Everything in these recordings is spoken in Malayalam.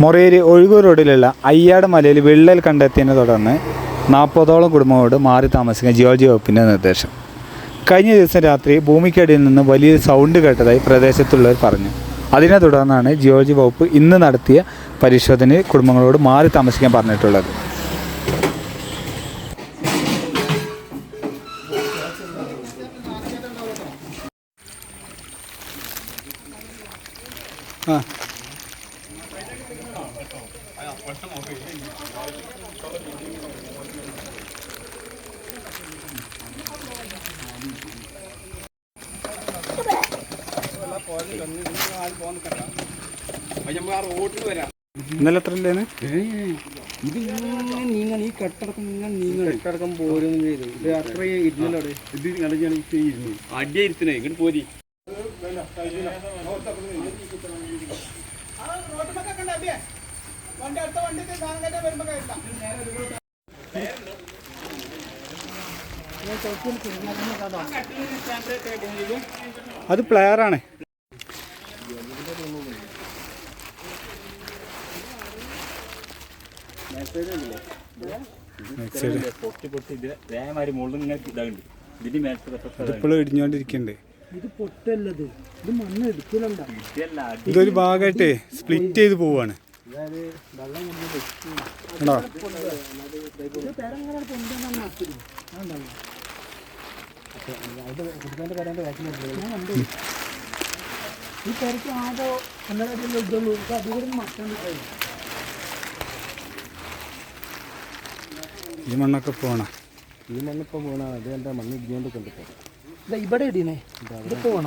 മൊറേരി ഒഴുകൂർ റോഡിലുള്ള അയ്യാട് മലയിൽ വിള്ളൽ കണ്ടെത്തിയതിനെ തുടർന്ന് നാൽപ്പതോളം കുടുംബങ്ങളോട് മാറി താമസിക്കാൻ ജിയോളജി വകുപ്പിന്റെ നിർദ്ദേശം. കഴിഞ്ഞ ദിവസം രാത്രി ഭൂമിക്കടിയിൽ നിന്ന് വലിയ സൗണ്ട് കേട്ടതായി പ്രദേശത്തുള്ളവർ പറഞ്ഞു. അതിനെ തുടർന്നാണ് ജിയോളജി വകുപ്പ് ഇന്ന് നടത്തിയ പരിശോധന കുടുംബങ്ങളോട് മാറി താമസിക്കാൻ പറഞ്ഞിട്ടുള്ളത്. ആ. ഇന്നലെ എത്ര ഇല്ലേന്ന് ഇത് ഇങ്ങനെ നീങ്ങാൻ ഈ കെട്ടടക്കം ഇങ്ങനെ നീങ്ങാൻ കെട്ടടക്കം പോരും ചെയ്തു ഇത് അത്ര ഇരുന്നല്ലോ ഇത് കളിച്ചാണ് ഇരുന്നു അടിയ ഇരുത്തണേ ഇങ്ങോട്ട് പോരി അത് പ്ലെയറാണ് വേമാരി മുകളിൽ ഇങ്ങനെ ഇതാകുന്നുണ്ട് ഇതിന്റെ മേലത്തെ ഇതിപ്പോഴും ഇടിഞ്ഞോണ്ടിരിക്കണ്ടേ ഇത് പൊട്ടല്ലത്. ഇത് മണ്ണ് ഇതൊരു ഭാഗമായിട്ടേ സ്പ്ലിറ്റ് ചെയ്ത് പോവാണ്. ഈ പെരക്ക് ആകെ ഒന്നര അടിയല്ലേ ഇതുള്ളൂ. ഇത് അതുകൂടി മട്ടൻ ഈ മണ്ണൊക്കെ പോണ? ഈ മണ്ണിപ്പം പോണ? അത് എന്റെ മണ്ണ് ഇതുകൊണ്ട് കൊണ്ടുപോകണം ഇവിടെ ഇടീനെ. ഇത് പോണ?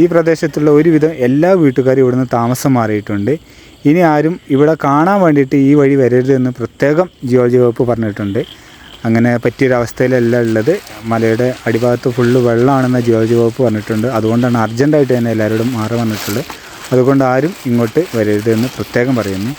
ഈ പ്രദേശത്തുള്ള ഒരുവിധം എല്ലാ വീട്ടുകാരും ഇവിടുന്ന് താമസം മാറിയിട്ടുണ്ട്. ഇനി ആരും ഇവിടെ കാണാൻ വേണ്ടിയിട്ട് ഈ വഴി വരരുതെന്ന് പ്രത്യേകം ജിയോളജി വകുപ്പ് പറഞ്ഞിട്ടുണ്ട്. അങ്ങനെ പറ്റിയൊരവസ്ഥയിലല്ല ഉള്ളത്. മലയുടെ അടിഭാഗത്ത് ഫുള്ള് വെള്ളമാണെന്ന് ജിയോളജി വകുപ്പ് പറഞ്ഞിട്ടുണ്ട്. അതുകൊണ്ടാണ് അർജന്റായിട്ട് തന്നെ എല്ലാവരോടും മാറി വന്നിട്ടുള്ളത്. അതുകൊണ്ട് ആരും ഇങ്ങോട്ട് വരരുതെന്ന് പ്രത്യേകം പറയുന്നു.